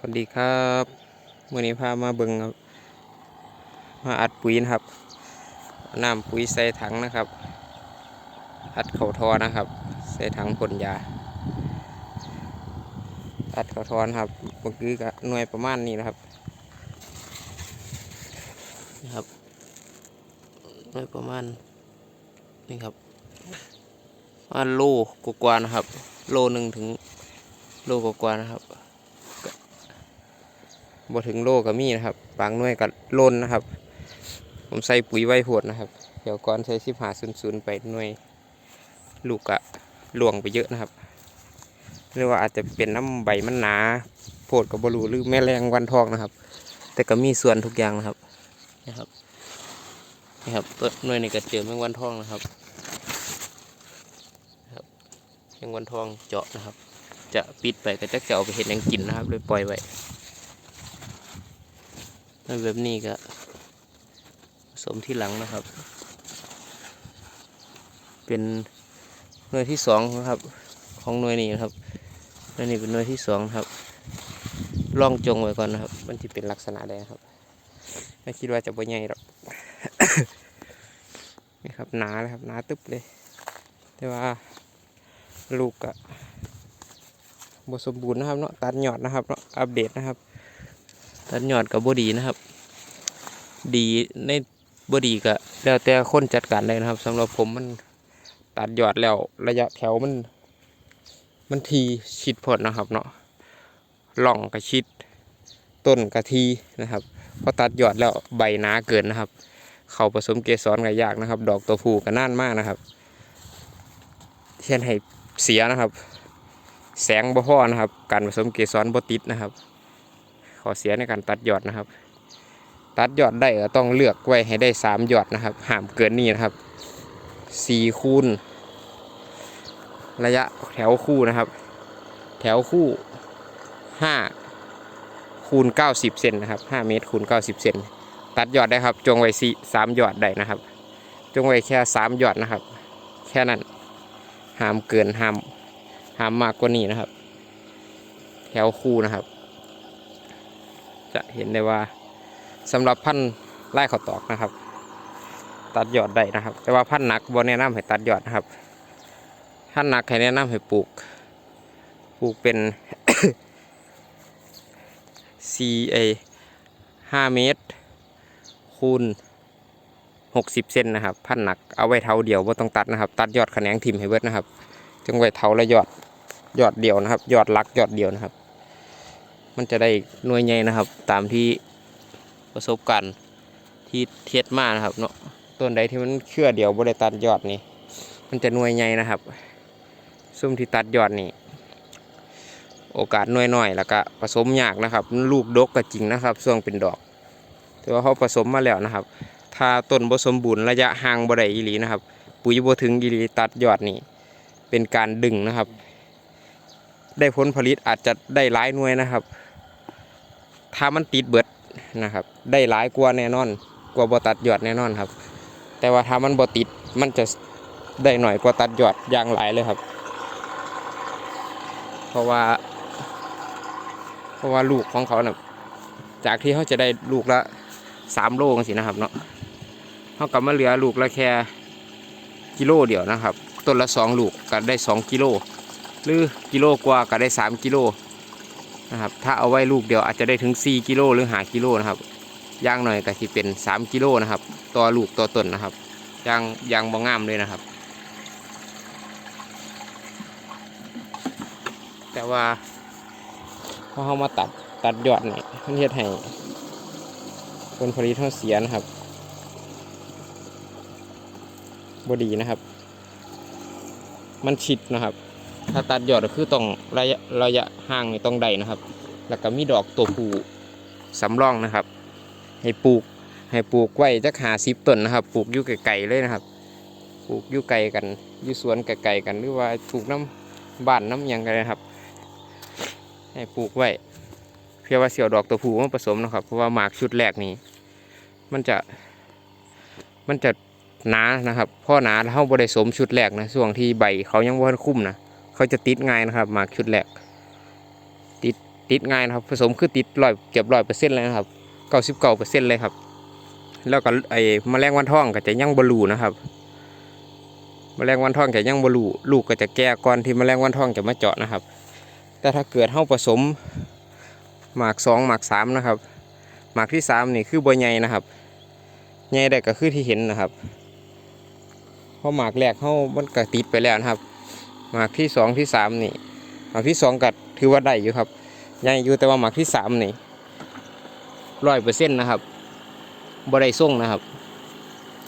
วัสดีครับวันนี้พามาเบิ่งครับ มาอัดปุ๋ยนะครับน้ำปุ๋ยใส่ถังนะครับ อัดเข่าทอนะครับ ใส่ถังพ่นยา อัดเข่าทอนครับเมื่อกี้ก็หน่วยประมาณนี้นะครับนะครับหน่วยประมาณนี่ครับประมาณโลกว่านะครับ โลหนึ่งถึงโลกว่านะครับ บ่ถึงโลก็มีนะครับ บางหน่วยก็ล้นนะครับ ผมใส่ปุ๋ยไว้โพดนะครับ เดี๋ยวก่อนใส่สิบหาศูนย์ศูนย์ไปหน่วย ลูกกะหลวงไปเยอะนะครับ หรือว่าอาจจะเป็นน้ำใบมันหนาโพดกับบรูหรือแม่แรงวันทองนะครับ แต่ก็มีส่วนทุกอย่างนะครับนะครับนี่ครับต้นหน่วยในี้ก็เจอแมงวันทองนะครับนะครับแมงวันทองเจาะนะครับ จะปิดไปก็จะเอาไปเห็ดหยังกินนะครับเลยปล่อยไว้ แล้แบบนี้ก็ผสมที่หลังนะครับ เป็นหน่วยที่สองนะครับ ของหน่วยนี้นะครับหน่วยนี้เป็นหน่วยที่สองครับล่องจงไว้ก่อนนะครับ มันจะเป็นลักษณะใดครับ ไม่คิดว่าจะบ่ใหญ่หรอกนี่ครับหนาเลยครับหนาตึ๊บเลย แต่ว่าลูกอะบสมบูรณ์นะครับเนาะตัดหยอดนะครับเนาะอัปเดตนะครับ ตัดยอดกับบดีนะครับ ดีในบดีก็แล้วแต่คนจัดการเลยนะครับสำหรับผมมันตัดยอดแล้วระยะแถวมัน มันทีชิดพดนะครับ เนาะล่องกระชิดต้นกระทีนะครับพอตัดยอดแล้วใบหนาเกินนะครับ เขาผสมเกสรก็ยากนะครับ ดอกตัวผู้ก็น่านมากนะครับเช่นให้เสียนะครับ แสงบ่พอนะครับ การผสมเกสรบ่ติดนะครับ อเสียในการตัดยอดนะครับ ตัดยอดได้ก็ต้องเลือกไว้ให้ได้สามยอดนะครับห้ามเกินนี้นะครับสี่คูณระยะแถวคู่นะครับ แถวคู่ห้าคูณเก้าสิบเซนนะครับห้าเมตรคูณเก้าสิบเซนตัดยอดได้ครับจงไว้สี่สามยอดได้นะครับ จงไว้แค่สามยอดนะครับ แค่นั้นห้ามเกินห้ามห้ามมากกว่านี้นะครับ แถวคู่นะครับ จะเห็นได้ว่าสำหรับพันธุ์ไล่ข้าวตอกนะครับ ตัดยอดได้นะครับ แต่ว่าพันธุ์หนักบ่แนะนำให้ตัดยอดนะครับพันธุ์หนักให้แนะนำให้ปลูก ปลูกเป็น4เอห้าเมตร คูณหกสิบเซนนะครับ พันธุ์หนักเอาไว้เท่าเดียวว่าต้องตัดนะครับ ตัดยอดแขนงทิมให้เบิดนะครับ จึงไว้เท่าละยอดยอดเดียวนะครับ ยอดลักยอดเดียวนะครับ มันจะได้หน่วยใหญ่นะครับ ตามที่ประสบการณ์ที่เทียดมานะครับเนาะต้นใดที่มันเครือเดียวบ่ได้ตัดยอดนี่ มันจะหน่วยใหญ่นะครับ ซุ่มที่ตัดยอดนี่ โอกาสหน่วยน้อยแล้วก็ผสมยากนะครับลูกดกก็จริงนะครับช่วงเป็นดอก แต่ว่าเขาผสมมาแล้วนะครับ ถ้าต้นบ่สมบูรณ์ระยะห่างบ่ได้อีหลีนะครับ ปุ๋ยบ่ถึงอีหลีตัดยอดนี่เป็นการดึงนะครับ ได้ผลผลิตอาจจะได้หลายหน่วยนะครับ ถ้ามันติดเบิดนะครับ ได้หลายกว่าแน่นอน กว่าบ่ตัดยอดแน่นอนครับ แต่ว่าถ้ามันบ่ติดมันจะได้หน่อยกว่าตัดยอดอย่างหลายเลยครับ เพราะว่า เพราะว่าลูกของเขาเนะ่ะจากที่เขาจะได้ลูกละสามโลงสินะครับเนาะเขากลับมาเหลือลูกละแค่กิโลเดียวนะครับต้นละสองลูกก็ได้สองกิโลหรือกิโลกว่าก็ได้สามกิโล นะครับ ถ้าเอาไว้ลูกเดียวอาจจะได้ถึงสี่กิโลหรือหากิโลนะครับย่างหน่อยก็ที่เป็นสามกิโลนะครับต่อลูกต่อต้นนะครับย่างย่างบ่งามเลยนะครับ แต่ว่าพอเขามาตัดตัดยอดนี่มันเฮ็ดให้ผลผลิตเขาเสียนะครับบดีนะครับ มันชิดนะครับ ถ้าตัดยอดก็คือต้องระยะระยะห่างนี่ต้องได้นะครับ แล้วก็มีดอกตัวผู้สำรองนะครับ ให้ปลูกให้ปลูกไว้จักหาสิบต้นนะครับ ปลูกอยู่ไกลๆเลยนะครับ ปลูกอยู่ไกลกันอยู่สวนไกลๆกันหรือว่าปลูกน้ำบ้านน้ำยังกันนะครับ ให้ปลูกไว้เพื่อว่าเสี่ยวดอกตัวผู้มาผสมนะครับ เพราะว่าหมากชุดแรกนี้ มันจะ มันจะหนานะครับพ่อหนาแล้วเขาบริสมชุดแรกนะช่วงที่ใบเขายังว่านคุ้มนะ เขาจะติดง่ายนะครับหมากชุดแรกติดติดง่ายนะครับ ผสมคือติดร้อยเกือบร้อยเปอร์เซ็นต์เลยนะครับเก้าสิบเก้าเปอร์เซ็นต์เลยครับ แล้วก็ไอ้แมลงวันทองก็จะยั่งบลูนะครับแมลงวันทองจะยั่งบลูลูกก็จะแก่ก่อนที่แมลงวันทองจะมาเจาะนะครับ แต่ถ้าเกิดเฮาผสมหมากสองหมากสามนะครับหมากที่สามนี่คือบัวใหญ่นะครับใหญ่ได้ก็คือที่เห็นนะครับเพราะหมากแรกเฮามันก็ติดไปแล้วนะครับ หมากที่สองที่สามนี่หมากที่สองกัดถือว่าได้อยู่ครับใหญ่อยู่แต่ว่าหมากที่สามนี่ร้อยเปอร์เซ็นต์นะครับบ่ได้ส่งนะครับ